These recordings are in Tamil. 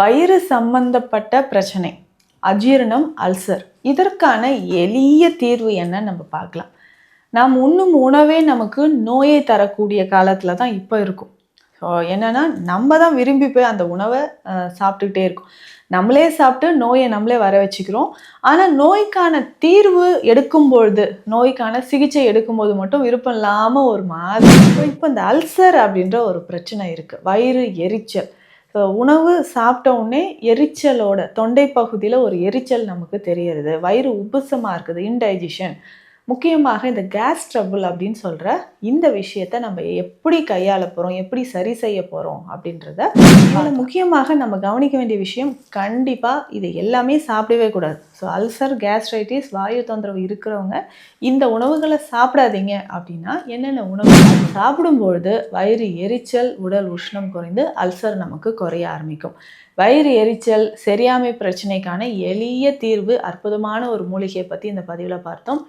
வயிறு சம்பந்தப்பட்ட பிரச்சனை அஜீரணம் அல்சர். இதற்கான எளிய தீர்வு என்ன நம்ம பார்க்கலாம். நாம் உண்ணும் உணவே நமக்கு நோயை தரக்கூடிய காலத்தில் தான் இப்போ இருக்கும். ஸோ என்னென்னா நம்ம தான் விரும்பி போய் அந்த உணவை சாப்பிட்டுக்கிட்டே இருக்கோம். நம்மளே சாப்பிட்டு நோயை நம்மளே வர வச்சுக்கிறோம். ஆனால் நோய்க்கான தீர்வு எடுக்கும் பொழுது நோய்க்கான சிகிச்சை எடுக்கும்போது மட்டும் விருப்பம் இல்லாமல் ஒரு மாதிரி. இப்போ இந்த அல்சர் அப்படின்ற ஒரு பிரச்சனை இருக்குது வயிறு எரிச்சல். உணவு சாப்பிட்ட உடனே எரிச்சலோட தொண்டை பகுதியில் ஒரு எரிச்சல் நமக்கு தெரியறது வயிறு உப்புசமாக இருக்குது. இன்டைஜஷன் முக்கியமாக இந்த கேஸ் ட்ரபிள் அப்படின்னு சொல்கிற இந்த விஷயத்தை நம்ம எப்படி கையாள போகிறோம் எப்படி சரி செய்ய போகிறோம் அப்படின்றத இதில் முக்கியமாக நம்ம கவனிக்க வேண்டிய விஷயம் கண்டிப்பாக இது எல்லாமே சாப்பிடவே கூடாது. ஸோ அல்சர் கேஸ்ட்ரைட்டிஸ் வாயு தொந்தரவு இருக்கிறவங்க இந்த உணவுகளை சாப்பிடாதீங்க அப்படின்னா என்னென்ன உணவு சாப்பிடும்பொழுது வயிறு எரிச்சல் உடல் உஷ்ணம் குறைந்து அல்சர் நமக்கு குறைய ஆரம்பிக்கும். வயிறு எரிச்சல் சரியாமை பிரச்சனைக்கான எளிய தீர்வு அற்புதமான ஒரு மூலிகையை பற்றி இந்த பதிவில் பார்த்தோம்.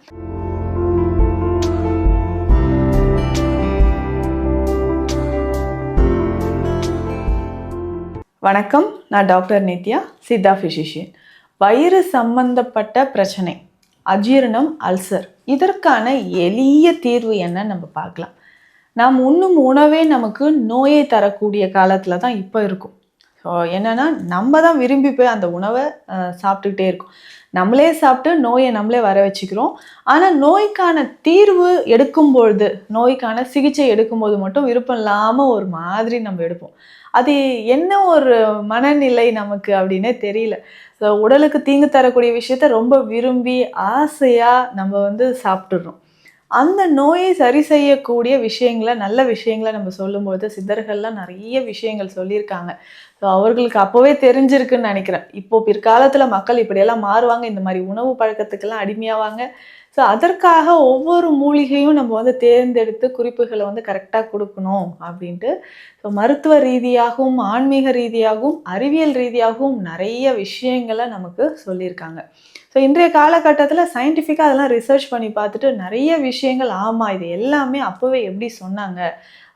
வணக்கம். நான் டாக்டர் நித்யா சித்தா ஃபிசிஷியன் வயிறு சம்பந்தப்பட்ட பிரச்சனை அஜீரணம் அல்சர். இதற்கான எளிய தீர்வு என்ன நம்ம பார்க்கலாம். நாம் உண்ணும் உணவே நமக்கு நோயை தரக்கூடிய காலத்தில் தான் இப்போ இருக்கும். ஸோ என்னென்னா நம்ம தான் விரும்பி போய் அந்த உணவை சாப்பிட்டுக்கிட்டே இருக்கோம். நம்மளே சாப்பிட்டு நோயை நம்மளே வர வச்சுக்கிறோம். ஆனால் நோய்க்கான தீர்வு எடுக்கும் பொழுது நோய்க்கான சிகிச்சை எடுக்கும்போது மட்டும் விருப்பம் இல்லாமல் ஒரு மாதிரி நம்ம எடுப்போம். அது என்ன ஒரு மனநிலை நமக்கு அப்படின்னே தெரியல. ஸோ உடலுக்கு தீங்கு தரக்கூடிய விஷயத்த ரொம்ப விரும்பி ஆசையாக நம்ம வந்து சாப்பிட்டுடுறோம் அந்த நோயை சரி செய்யக்கூடிய விஷயங்களை நல்ல விஷயங்களை நம்ம சொல்லும்போது சித்தர்கள்லாம் நிறைய விஷயங்கள் சொல்லியிருக்காங்க. ஸோ அவர்களுக்கு அப்போவே தெரிஞ்சிருக்குன்னு நினைக்கிறேன். இப்போ பிற்காலத்தில் மக்கள் இப்படியெல்லாம் மாறுவாங்க. இந்த மாதிரி உணவு பழக்கத்துக்கெல்லாம் அடிமையாவாங்க. ஸோ அதற்காக ஒவ்வொரு மூலிகையும் நம்ம வந்து தேர்ந்தெடுத்து குறிப்புகளை வந்து கரெக்டாக கொடுக்கணும் அப்படின்ட்டு. ஸோ மருத்துவ ரீதியாகவும் ஆன்மீக ரீதியாகவும் அறிவியல் ரீதியாகவும் நிறைய விஷயங்களை நமக்கு சொல்லியிருக்காங்க. ஸோ இன்றைய காலகட்டத்தில் சயின்டிஃபிக்காக அதெல்லாம் ரிசர்ச் பண்ணி பார்த்துட்டு நிறைய விஷயங்கள் ஆமாம் இது எல்லாமே அப்போவே எப்படி சொன்னாங்க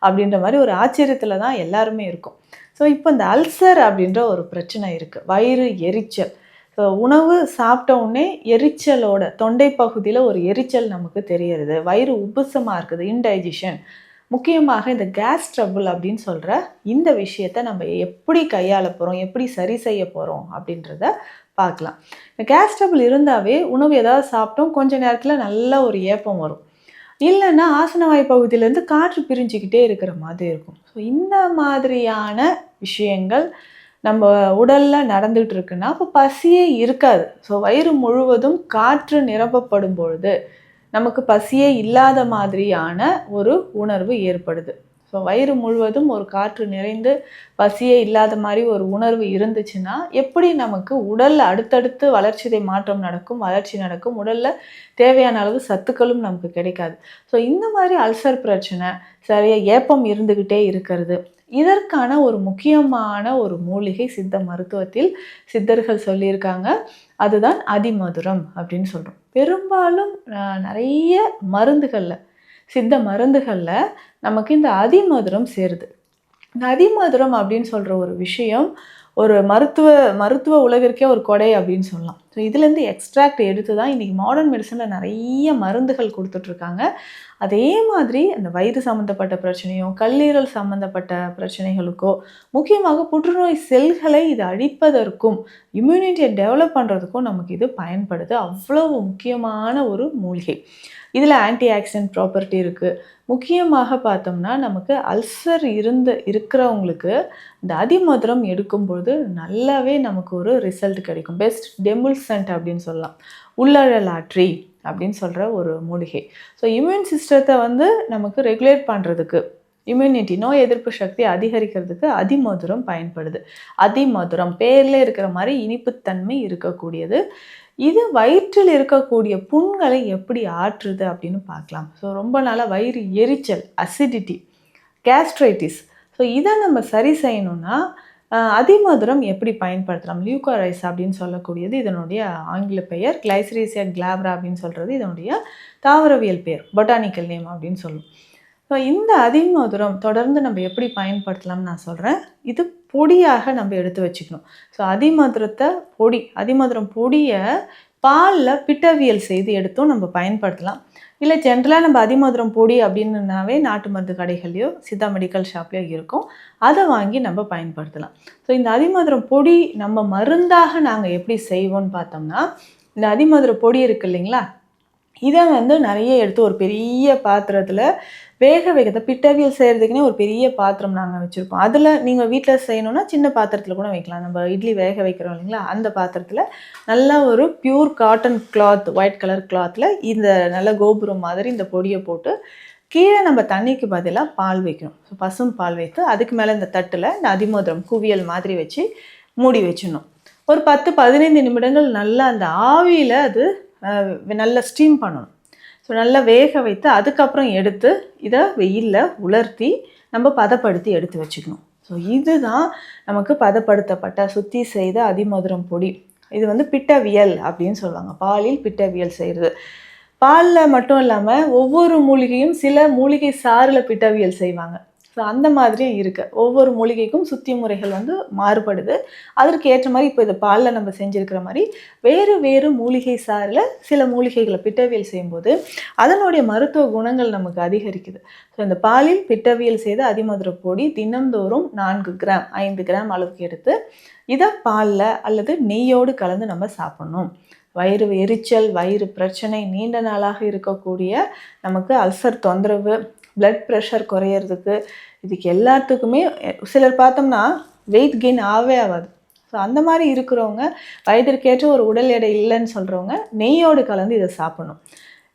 அப்படின்ற மாதிரி ஒரு ஆச்சரியத்தில் தான் எல்லாருமே இருக்கும். ஸோ இப்போ இந்த அல்சர் அப்படின்ற ஒரு பிரச்சனை இருக்குது வயிறு எரிச்சல். ஸோ உணவு சாப்பிட்ட உடனே எரிச்சலோட தொண்டை பகுதியில் ஒரு எரிச்சல் நமக்கு தெரியறது. வயிறு உப்புசமாக இருக்குது இன்டைஜஷன் முக்கியமாக இந்த கேஸ் ட்ரபுள் அப்படின்னு சொல்கிற இந்த விஷயத்தை நம்ம எப்படி கையாள போகிறோம் எப்படி சரி செய்ய போகிறோம் அப்படின்றத பார்க்கலாம். இந்த கேஸ் ட்ரபுள் இருந்தாவே உணவு ஏதாவது சாப்பிட்டோம் கொஞ்ச நேரத்தில் நல்ல ஒரு ஏப்பம் வரும். இல்லைன்னா ஆசனவாய் பகுதியிலேருந்து காற்று பிரிஞ்சுக்கிட்டே இருக்கிற மாதிரி இருக்கும். ஸோ இந்த மாதிரியான விஷயங்கள் நம்ம உடலில் நடந்துகிட்டு இருக்குன்னா அப்போ பசியே இருக்காது. ஸோ வயிறு முழுவதும் காற்று நிரப்பப்படும் பொழுது நமக்கு பசியே இல்லாத மாதிரியான ஒரு உணர்வு ஏற்படுது. ஸோ வயிறு முழுவதும் ஒரு காற்று நிறைந்து பசியே இல்லாத மாதிரி ஒரு உணர்வு இருந்துச்சுன்னா எப்படி நமக்கு உடலில் அடுத்தடுத்து வளர்ச்சிதை மாற்றம் நடக்கும் வளர்ச்சி நடக்கும் உடலில் தேவையான அளவு சத்துக்களும் நமக்கு கிடைக்காது. ஸோ இந்த மாதிரி அல்சர் பிரச்சனை சரியாக ஏப்பம் இருந்துக்கிட்டே இருக்கிறது. இதற்கான ஒரு முக்கியமான ஒரு மூலிகை சித்த மருத்துவத்தில் சித்தர்கள் சொல்லியிருக்காங்க. அதுதான் அதிமதுரம் அப்படின்னு சொல்கிறோம் பெரும்பாலும் நிறைய மருந்துகளில் சித்த மருந்துகளில் நமக்கு இந்த அதிமதுரம் சேருது. இந்த அதிமதுரம் அப்படின்னு சொல்கிற ஒரு விஷயம் ஒரு மருத்துவ மருத்துவ உலகிற்கே ஒரு கொடை அப்படின்னு சொல்லலாம். ஸோ இதுலேருந்து எக்ஸ்ட்ராக்ட் எடுத்து தான் இன்றைக்கி மாடர்ன் மெடிசனில் நிறைய மருந்துகள் கொடுத்துட்ருக்காங்க. அதே மாதிரி அந்த வயிறு சம்மந்தப்பட்ட பிரச்சனையோ கல்லீரல் சம்மந்தப்பட்ட பிரச்சனைகளுக்கோ முக்கியமாக புற்றுநோய் செல்களை இது அழிப்பதற்கும் இம்யூனிட்டியை டெவலப் பண்ணுறதுக்கும் நமக்கு இது பயன்படுது. அவ்வளவு முக்கியமான ஒரு மூலிகை. இதில் ஆன்டி ஆக்சிடென்ட் ப்ராப்பர்ட்டி இருக்குது முக்கியமாக பார்த்தோம்னா நமக்கு அல்சர் இருந்த இருக்கிறவங்களுக்கு இந்த அதிமதுரம் எடுக்கும்பொழுது நல்லாவே நமக்கு ஒரு ரிசல்ட் கிடைக்கும். பெஸ்ட் சென்ட் அப்படின்னு சொல்லலாம். உள்ளழலாற்றி அப்படின்னு சொல்கிற ஒரு மூலிகை. ஸோ இம்யூன் சிஸ்டத்தை வந்து நமக்கு ரெகுலேட் பண்ணுறதுக்கு இம்யூனிட்டி நோய் எதிர்ப்பு சக்தி அதிகரிக்கிறதுக்கு அதிமதுரம் பயன்படுது. அதிமதுரம் பேரில் இருக்கிற மாதிரி இனிப்புத்தன்மை இருக்கக்கூடியது. இது வயிற்றில் இருக்கக்கூடிய புண்களை எப்படி ஆற்றுது அப்படின்னு பார்க்கலாம். ஸோ ரொம்ப நாளாக வயிறு எரிச்சல் அசிடிட்டி கேஸ்ட்ரைட்டிஸ் ஸோ இதை நம்ம சரி செய்யணும்னா அதிமதுரம் எப்படி பயன்படுத்தலாம்? லியூகாரைஸ் அப்படின்னு சொல்லக்கூடியது இதனுடைய ஆங்கில பெயர் கிளைசரீசியா கிளாப்ரா அப்படின்னு சொல்கிறது இதனுடைய தாவரவியல் பெயர் பொட்டானிக்கல் நேம் அப்படின்னு சொல்லும். ஸோ இந்த அதிமதுரம் தொடர்ந்து நம்ம எப்படி பயன்படுத்தலாம்னு நான் சொல்கிறேன் இது பொடியாக நம்ம எடுத்து வச்சுக்கணும். ஸோ அதிமதுரத்தை பொடி அதிமதுரம் பொடியை பாலில் பிட்டவியல் செய்து எடுத்தும் நம்ம பயன்படுத்தலாம். இல்லை ஜென்ரலாக நம்ம அதிமதுரம் பொடி அப்படின்னுனாவே நாட்டு மருந்து கடைகள்லையோ சித்தா மெடிக்கல் ஷாப்லேயோ இருக்கும். அதை வாங்கி நம்ம பயன்படுத்தலாம். ஸோ இந்த அதிமதுரம் பொடி நம்ம மருந்தாக நாங்கள் எப்படி செய்வோம்னு பார்த்தோம்னா இந்த அதிமதுர பொடி இருக்கு இல்லைங்களா? இதை வந்து நிறைய எடுத்து ஒரு பெரிய பாத்திரத்தில் வேக வைக்கிறத பிட்டவியல் செய்கிறதுக்குனே ஒரு பெரிய பாத்திரம் நாங்கள் வச்சுருப்போம். அதில் நீங்கள் வீட்டில் செய்யணுன்னா சின்ன பாத்திரத்தில் கூட வைக்கலாம். நம்ம இட்லி வேக வைக்கிறோம் இல்லைங்களா? அந்த பாத்திரத்தில் நல்லா ஒரு pure cotton cloth white colour கிளாத்தில் இந்த நல்ல கோபுரம் மாதிரி இந்த பொடியை போட்டு கீழே நம்ம தண்ணிக்கு பதிலாக பால் வைக்கணும். ஸோ பசும் பால் வைத்து அதுக்கு மேலே இந்த தட்டில் இந்த அதிமோதிரம் குவியல் மாதிரி வச்சு மூடி வச்சிடணும். ஒரு பத்து பதினைந்து நிமிடங்கள் நல்லா அந்த ஆவியில் அது நல்ல நல்லா ஸ்டீம் பண்ணணும். ஸோ நல்லா வேக வைத்து அதுக்கப்புறம் எடுத்து இதை வெயிலில் உலர்த்தி நம்ம பதப்படுத்தி எடுத்து வச்சுக்கணும். ஸோ இதுதான் நமக்கு பதப்படுத்தப்பட்ட சுத்தி செய்த அதிமதுரம் பொடி. இது வந்து பிட்டவியல் அப்படின்னு சொல்லுவாங்க. பாலில் பிட்டவியல் செய்கிறது பாலில் மட்டும் இல்லாமல் ஒவ்வொரு மூலிகையும் சில மூலிகை சாறில் பிட்டவியல் செய்வாங்க. ஸோ அந்த மாதிரியும் இருக்குது ஒவ்வொரு மூலிகைக்கும் சுத்தி முறைகள் வந்து மாறுபடுது. அதற்கு ஏற்ற மாதிரி இப்போ இது பாலில் நம்ம செஞ்சுருக்கிற மாதிரி வேறு வேறு மூலிகை சாறில் சில மூலிகைகளை பிட்டவியல் செய்யும்போது அதனுடைய மருத்துவ குணங்கள் நமக்கு அதிகரிக்குது. ஸோ இந்த பாலில் பிட்டவியல் செய்த அதிமதுர பொடி தினம்தோறும் நான்கு கிராம் ஐந்து கிராம் அளவுக்கு எடுத்து இதை பாலில் அல்லது நெய்யோடு கலந்து நம்ம சாப்பிடணும். வயிறு எரிச்சல் வயிறு பிரச்சனை நீண்ட நாளாக இருக்கக்கூடிய நமக்கு அல்சர் தொந்தரவு பிளட் ப்ரெஷர் குறையிறதுக்கு இதுக்கு எல்லாத்துக்குமே சிலர் பார்த்தோம்னா வெயிட் கெயின் ஆகவே ஆகாது. ஸோ அந்த மாதிரி இருக்கிறவங்க வயதிற்கேற்ற ஒரு உடல் எடை இல்லைன்னு சொல்கிறவங்க நெய்யோடு கலந்து இதை சாப்பிடணும்.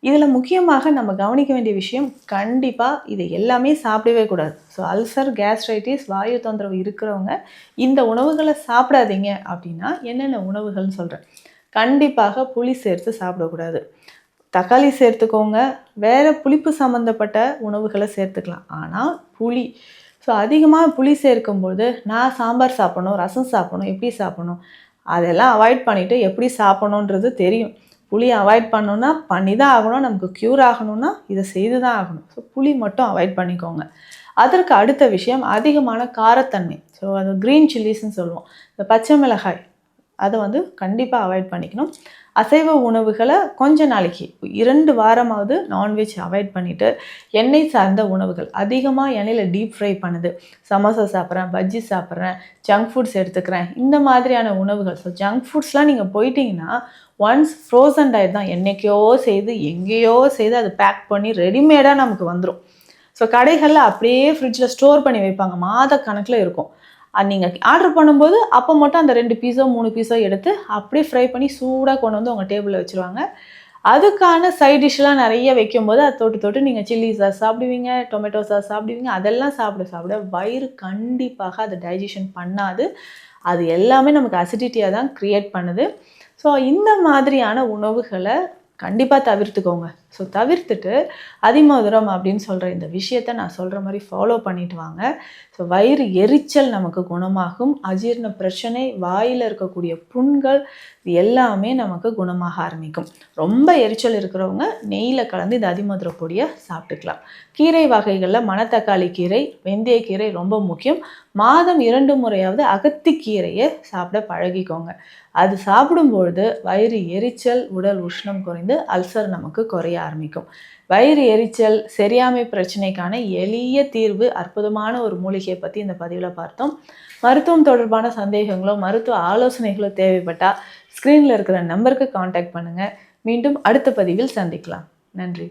இதில் முக்கியமாக நம்ம கவனிக்க வேண்டிய விஷயம் கண்டிப்பாக இது எல்லாமே சாப்பிடவே கூடாது. ஸோ அல்சர் கேஸ்ட்ரைட்டிஸ் வாயு தொந்தரவு இருக்கிறவங்க இந்த உணவுகளை சாப்பிடாதீங்க அப்படின்னா என்னென்ன உணவுகள்னு சொல்கிறேன் கண்டிப்பாக புளி சேர்த்து சாப்பிடக்கூடாது. தக்காளி சேர்த்துக்கோங்க. வேறு புளிப்பு சம்மந்தப்பட்ட உணவுகளை சேர்த்துக்கலாம். ஆனால் புளி. ஸோ அதிகமாக புளி சேர்க்கும்போது நான் சாம்பார் சாப்பிடணும் ரசம் சாப்பிடணும் எப்படி சாப்பிடணும்? அதெல்லாம் அவாய்ட் பண்ணிவிட்டு எப்படி சாப்பிடணுன்றது தெரியும். புளி அவாய்ட் பண்ணணுன்னா பண்ணி தான் ஆகணும் நமக்கு க்யூர் ஆகணும்னா இதை செய்து தான் ஆகணும். ஸோ புளி மட்டும் அவாய்ட் பண்ணிக்கோங்க. அதற்கு அடுத்த விஷயம் அதிகமான காரத்தன்மை. ஸோ அது க்ரீன் சில்லிஸ்ன்னு சொல்லுவோம். இந்த பச்சை மிளகாய். அதை வந்து கண்டிப்பாக அவாய்ட் பண்ணிக்கணும். அசைவ உணவுகளை கொஞ்ச நாளைக்கு இரண்டு வாரமாவது நான்வெஜ் அவாய்ட் பண்ணிவிட்டு எண்ணெய் சார்ந்த உணவுகள் அதிகமாக எண்ணெயில் டீப் ஃப்ரை பண்ணுது. சமோசா சாப்பிட்றேன் பஜ்ஜி சாப்பிட்றேன் ஜங்க் ஃபுட்ஸ் எடுத்துக்கிறேன் இந்த மாதிரியான உணவுகள். ஸோ ஜங்க் ஃபுட்ஸ்லாம் நீங்கள் போயிட்டீங்கன்னா ஒன்ஸ் ஃப்ரோசன் டயட் தான் என்றைக்கையோ செய்து எங்கேயோ செய்து அது பேக் பண்ணி ரெடிமேடாக நமக்கு வந்துடும் ஸோ கடைகளில் அப்படியே ஃப்ரிட்ஜில் ஸ்டோர் பண்ணி வைப்பாங்க. மாத கணக்கில் இருக்கும். நீங்கள் ஆர்டர் பண்ணும்போது அப்போ மட்டும் அந்த ரெண்டு பீஸோ மூணு பீஸோ எடுத்து அப்படியே ஃப்ரை பண்ணி சூடாக கொண்டு வந்து உங்கள் டேபிளில் வச்சுருவாங்க. அதுக்கான சைட் டிஷ்லாம் நிறைய வைக்கும்போது அதை தொட்டு தொட்டு நீங்கள் சில்லி சாஸ் சாப்பிடுவீங்க டொமேட்டோ சாஸ் சாப்பிடுவீங்க அதெல்லாம் சாப்பிட சாப்பிட வயிறு கண்டிப்பாக அதை டைஜஷன் பண்ணாது. அது எல்லாமே நமக்கு அசிடிட்டியாக தான் க்ரியேட் பண்ணுது. ஸோ இந்த மாதிரியான உணவுகளை கண்டிப்பாக தவிர்த்துக்கோங்க. ஸோ தவிர்த்துட்டு அதிமதுரம் அப்படின்னு சொல்கிற இந்த விஷயத்த நான் சொல்கிற மாதிரி ஃபாலோ பண்ணிட்டு வாங்க. ஸோ வயிறு எரிச்சல் நமக்கு குணமாகும். அஜீரண பிரச்சனை வாயில் இருக்கக்கூடிய புண்கள் இது எல்லாமே நமக்கு குணமாக ஆரம்பிக்கும். ரொம்ப எரிச்சல் இருக்கிறவங்க நெய்யில் கலந்து இந்த அதிமதுர பொடியை சாப்பிட்டுக்கலாம். கீரை வகைகளில் மணத்தக்காளி கீரை வெந்தயக்கீரை ரொம்ப முக்கியம். மாதம் இரண்டு முறையாவது அகத்திக்கீரையை சாப்பிட பழகிக்கோங்க. அது சாப்பிடும்பொழுது வயிறு எரிச்சல் உடல் உஷ்ணம் குறைந்து அல்சர் நமக்கு குறைய ஆரம்பிக்கும். வயிறு எரிச்சல் சரியாமை பிரச்சனைக்கான எளிய தீர்வு அற்புதமான ஒரு மூலிகையை பற்றி இந்த பதிவில் பார்த்தோம். மருத்துவம் தொடர்பான சந்தேகங்களோ மருத்துவ ஆலோசனைகளோ தேவைப்பட்டால் ஸ்க்ரீனில் இருக்கிற நம்பருக்கு காண்டாக்ட் பண்ணுங்கள் மீண்டும் அடுத்த பதிவில் சந்திக்கலாம். நன்றி.